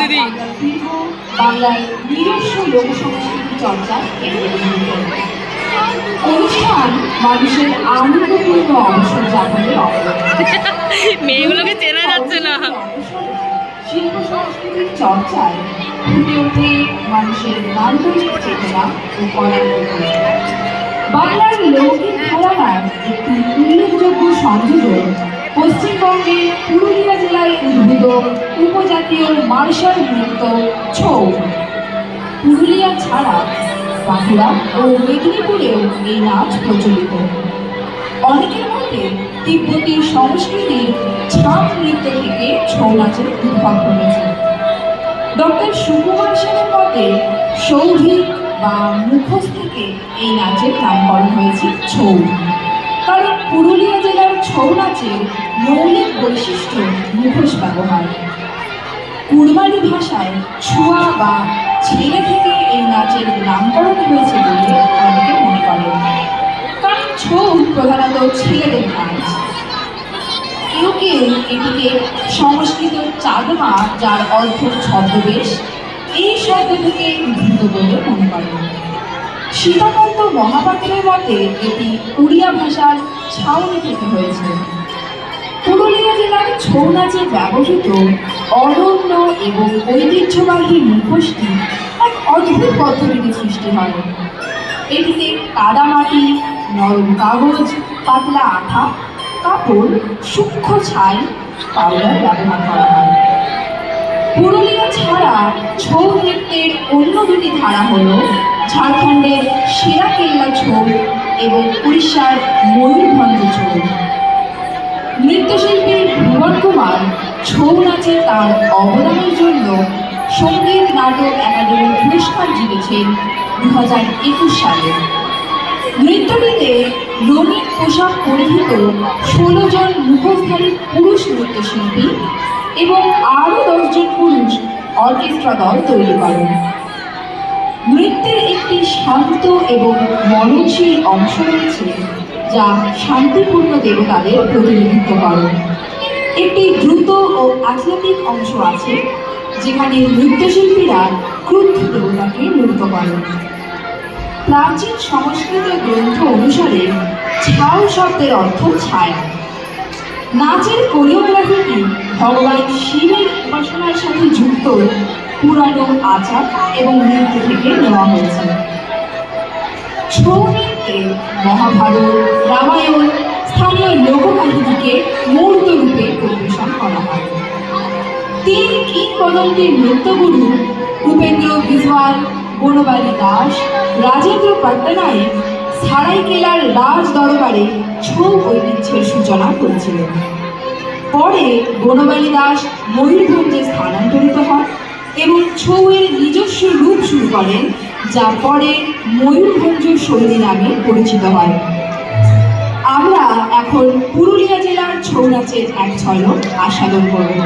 দিদি। বাংলার নিজস্ব লোক সংস্কৃতি চর্চা অনুষ্ঠান মানুষের আনন্দপূর্ণ অবসর যাপনের মেয়েগুলোকে চেনা যাচ্ছে না। শিল্প সংস্কৃতির চর্চায় ফুটে ওঠে মানুষের নান্দনিক চেতনা ও কলার বাংলার লৌকিক ঘরানার একটি উল্লেখযোগ্য সংযোজন পশ্চিমবঙ্গের পুরুলিয়া জেলায় উদ্ভূত উপজাতীয় মার্শাল নৃত্য ছৌ। পুরুলিয়া ছাড়া বাঁকুড়া ও মেদিনীপুরেও এই নাচ প্রচলিত। অনেকের মতে তিব্বতী সংস্কৃতির ছাপ নৃত্য থেকে ছৌ নাচের উদ্ভব ঘটেছে। ডক্টর সুকুমার সেনের মতে সৌভিক বা মুখোশ থেকে এই নাচের নামকরণ হয়েছে ছৌ। কারণ পুরুলিয়া জেলার ছৌ নাচের মৌলিক বৈশিষ্ট্য মুখোশ ব্যবহার। কুরবানি ভাষায় ছুয়া বা ছেলে থেকে এই নাচের নামকরণ হয়েছে বলে অনেকে মনে করেন। কারণ ছৌ প্রধানত ছেলেদের নাচ। কেউ কেউ এটিকে সংস্কৃত চাঁদমা, যার অর্থ ছদ্মবেশ, এই শব্দ থেকে উদ্ভূত বলে মনে করেন। সীতাকান্ত মহাপাত্রের মতে এটি উড়িয়া ভাষার ছাউনি থেকে হয়েছে। পুরুলিয়া জেলার ছৌ নাচে ব্যবহৃত অরণ্য এবং ঐতিহ্যবাহী মুখোশটি এক অদ্ভুত পদ্ধতিতে সৃষ্টি হয়। এটিতে কাদামাটি, নরম কাগজ, পাতলা আঠা, কাপড়, সূক্ষ্ম ছাই, পাউডার ব্যবহার করা হয়। পুরুলিয়া ছাড়া ছৌ নৃত্যের অন্য দুটি ধারা হল ঝাড়খণ্ডের সেরাকেল্লা ছৌ এবং উড়িষ্যার ময়ূরভঞ্জ ছৌ নৃত্যশিল্পী ভুবন কুমার ছৌ নাচে তার অবদানের জন্য সংগীত নাটক একাডেমি পুরস্কার জিতেছেন দু হাজার একুশ সালে। নৃত্যটিতে রঙিন পোশাক পরিহিত ষোলো জন মুখোশধারী পুরুষ নৃত্যশিল্পী এবং আরও দশজন পুরুষ অর্কেস্ট্রা দল তৈরি করেন। নৃত্যের একটি শান্ত এবং মননশীল অংশ রয়েছে, যা শান্তিপূর্ণ দেবতাদের প্রতিনিধিত্ব করে। একটি দ্রুত ও অ্যাথলেটিক অংশ আছে, যেখানে নৃত্যশিল্পীরা ক্রুদ্ধ দেবতাকে নৃত্য করেন প্রাচীন সংস্কৃত গ্রন্থ অনুসারে ছাউ শব্দের অর্থ ছায়া। নাচের কোরিওগ্রাফিটি ভগবান শিবের উপাসনার সাথে যুক্ত পুরানো আচার এবং নৃত্য থেকে নেওয়া হয়েছে। ছৌ নৃত্যে মহাভারত, রামায়ণ, স্থানীয় লোককাহিনীকে মূর্ত রূপে পরিবেশন করা হয়। তিন কিংবদন্তির নৃত্যগুরু উপেন্দ্র বিজওয়াল বনবালী দাস, রাজেন্দ্র পট্টনায়ক সারাইকেলার রাজ দরবারে ছৌ ঐতিহ্যের সূচনা করেছিলেন। পরে বনবালী দাস ময়ূরভঞ্জে স্থানান্তরিত হন। এবং ছৌয়ের নিজস্ব রূপ শুরু করেন, যা পরে ময়ূরভঞ্জ শৈলী নামে পরিচিত হয়। আমরা এখন পুরুলিয়া জেলার ছৌ নাচের এক ছয় আস্বাদন করব।